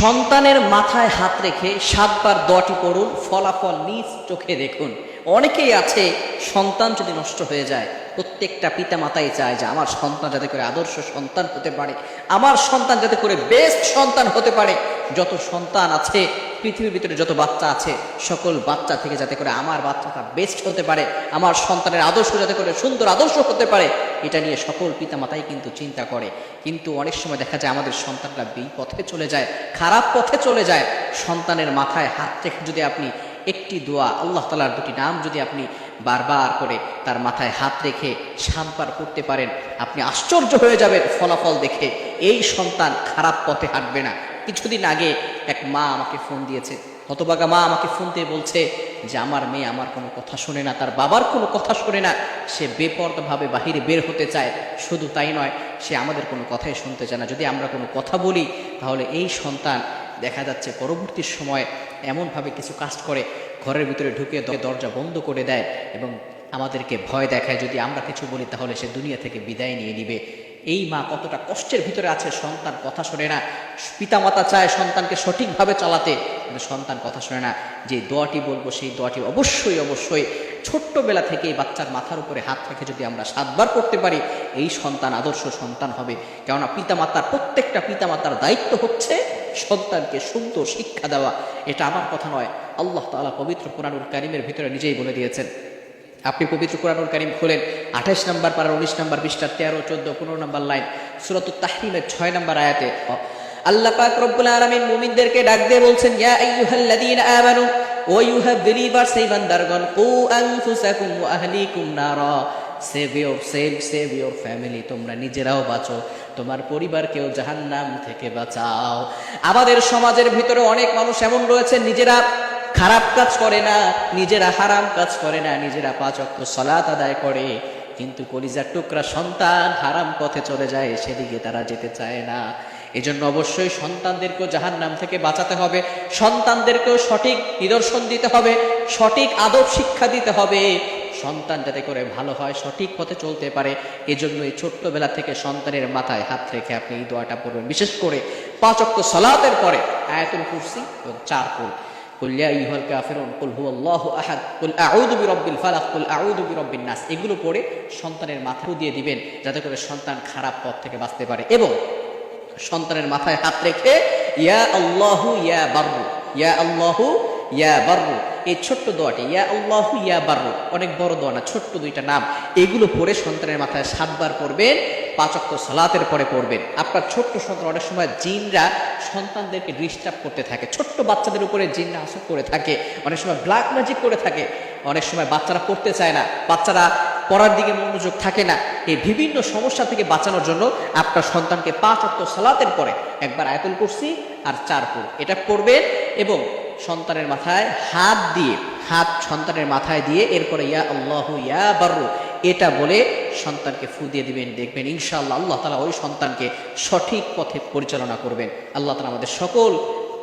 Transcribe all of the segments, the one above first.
সন্তানের মাথায় হাত রেখে সাতবার দটি করুন ফলাফল নিজ চোখে দেখুন। অনেকেই আছে, সন্তান যদি নষ্ট হয়ে যায় প্রত্যেকটা পিতা মাতাই চায় যে আমার সন্তান যাতে করে আদর্শ সন্তান হতে পারে, আমার সন্তান যাতে করে বেস্ট সন্তান হতে পারে। যত সন্তান আছে, পৃথিবীর ভিতরে যত বাচ্চা আছে, সকল বাচ্চা থেকে যাতে করে আমার বাচ্চাটা বেস্ট হতে পারে, আমার সন্তানের আদর্শ যাতে করে সুন্দর আদর্শ হতে পারে, এটা নিয়ে সকল পিতামাতাই কিন্তু চিন্তা করে। কিন্তু অনেক সময় দেখা যায় আমাদের সন্তানরা এই পথে চলে যায়, খারাপ পথে চলে যায়। সন্তানের মাথায় হাত রেখে যদি আপনি একটি দোয়া, আল্লাহ তালার দুটি নাম যদি আপনি বারবার করে তার মাথায় হাত রেখে সাতবার করতে পারেন, আপনি আশ্চর্য হয়ে যাবেন ফলাফল দেখে। এই সন্তান খারাপ পথে হাঁটবে না। কিছুদিন আগে এক মা আমাকে ফোন দিয়েছে। হতবাগা মা আমাকে ফোন দিয়ে বলছে যে, আমার মেয়ে আমার কোনো কথা শোনে না, তার বাবার কোনো কথা শোনে না। সে বেপরদভাবে বাহিরে বের হতে চায়। শুধু তাই নয়, সে আমাদের কোনো কথাই শুনতে চায় না। যদি আমরা কোনো কথা বলি, তাহলে এই সন্তান দেখা যাচ্ছে পরবর্তী সময় এমনভাবে কিছু কাজ করে, ঘরের ভিতরে ঢুকে দরজা বন্ধ করে দেয় এবং আমাদেরকে ভয় দেখায়, যদি আমরা কিছু বলি তাহলে সে দুনিয়া থেকে বিদায় নিয়ে নিবে। এই মা কতটা কষ্টের ভিতরে আছে, সন্তান কথা শোনে না। পিতামাতা চায় সন্তানকে সঠিকভাবে চালাতে, কিন্তু সন্তান কথা শোনে না। যে দোয়াটি বলব, সেই দোয়াটি অবশ্যই অবশ্যই ছোট্টবেলা থেকেই বাচ্চার মাথার উপরে হাত রেখে যদি আমরা সাতবার করতে পারি, এই সন্তান আদর্শ সন্তান হবে। কেননা পিতামাতার প্রত্যেকটা পিতামাতার দায়িত্ব হচ্ছে সন্তানকে সুন্দর শিক্ষা দেওয়া। এটা আমার কথা নয়। আল্লাহ তাআলা পবিত্র কোরআনুল কারিমের ভিতরে নিজেই বলে দিয়েছেন। আপনি পবিত্র কোরআনুল কারিম খোলেন আঠাশ নম্বর পাড়ার উনিশ নম্বর বিশটা তেরো, চোদ্দ, পনেরো নম্বর লাইন সুরত তাহরিমের ছয় নম্বর আয়াতে। আল্লাহ পাক রব্বুল আলামিন মুমিনদেরকে ডাক দিয়ে বলছেন, ইয়া আইয়ুহাল্লাযীনা আমানু ও ইউ হ্যাভ বিলিভার্স এই বান্দারগণ, কু আনফুসাকুম ওয়া আহলিকুম নারা। Save your save save your family তোমরা নিজেরাও বাঁচো, তোমার পরিবারকেও জাহান্নাম থেকে বাঁচাও। আমাদের সমাজের ভিতরে অনেক মানুষ এমন রয়েছে, নিজেরা খারাপ কাজ করে না, নিজেরা হারাম কাজ করে না, নিজেরা পাঁচ অক্ট সলাত আদায় করে। কিন্তু কলিজার টুকরা সন্তান হারাম পথে চলে যায়, সেদিকে তারা যেতে চায় না। এজন্য অবশ্যই সন্তানদেরকেও জাহান নাম থেকে বাঁচাতে হবে, সন্তানদেরকেও সঠিক নিদর্শন দিতে হবে, সঠিক আদব শিক্ষা দিতে হবে। সন্তান যাতে করে ভালো হয়, সঠিক পথে চলতে পারে এজন্য এই ছোট্টবেলা থেকে সন্তানের মাথায় হাত রেখে আপনি এই দোয়াটা পড়বেন। বিশেষ করে পাঁচ সলাতের পরে আয়াতুল কুরসি এবং চার কুল। কুল ইয়া আহাদ, কুল ফালাক, কুল নাস। এগুলো পড়ে সন্তানের মাথা দিয়ে দিবেন, যাতে করে সন্তান খারাপ পথ থেকে বাঁচতে পারে। এবং সন্তানের মাথায় হাত রেখে, ইয়া আল্লাহু ইয়া বাররু, ইয়া আল্লাহু ইয়া বাররু। এই ছোট্ট দোয়াটি, ইয়া আল্লাহু ইয়া বাররু। অনেক বড় দোয়া না, ছোট্ট দুইটা নাম। এগুলো পড়ে সন্তানের মাথায় সাতবার পড়বেন পাঁচক্ত সালাতের পরে পড়বেন। আপনার ছোট্ট সন্তান অনেক সময় জিনরা সন্তানদেরকে ডিস্টার্ব করতে থাকে। ছোট্ট বাচ্চাদের উপরে জিনরা আসর করে থাকে। অনেক সময় ব্ল্যাক ম্যাজিক করে থাকে। অনেক সময় বাচ্চারা পড়তে চায় না। বাচ্চারা পড়ার দিকে মনোযোগ থাকে না। এই বিভিন্ন সমস্যা থেকে বাঁচানোর জন্য আপনার সন্তানকে পাঁচ অক্ট সালাতের পরে একবার আয়তল করছি আর চার পুর এটা পড়বেন এবং সন্তানের মাথায় হাত দিয়ে, হাত সন্তানের মাথায় দিয়ে এরপরে ইয়া আল্লাহ ইয়া বারু এটা বলে সন্তানকে ফু দিয়ে দিবেন, দেখবেন ইনশাআল্লাহ আল্লাহ তালা ওই সন্তানকে সঠিক পথে পরিচালনা করবেন। আল্লাহ তালা আমাদের সকল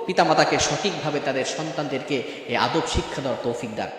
পিতামাতাকে সঠিকভাবে তাদের সন্তানদেরকে এই আদব শিক্ষা দেওয়ার তৌফিক দান।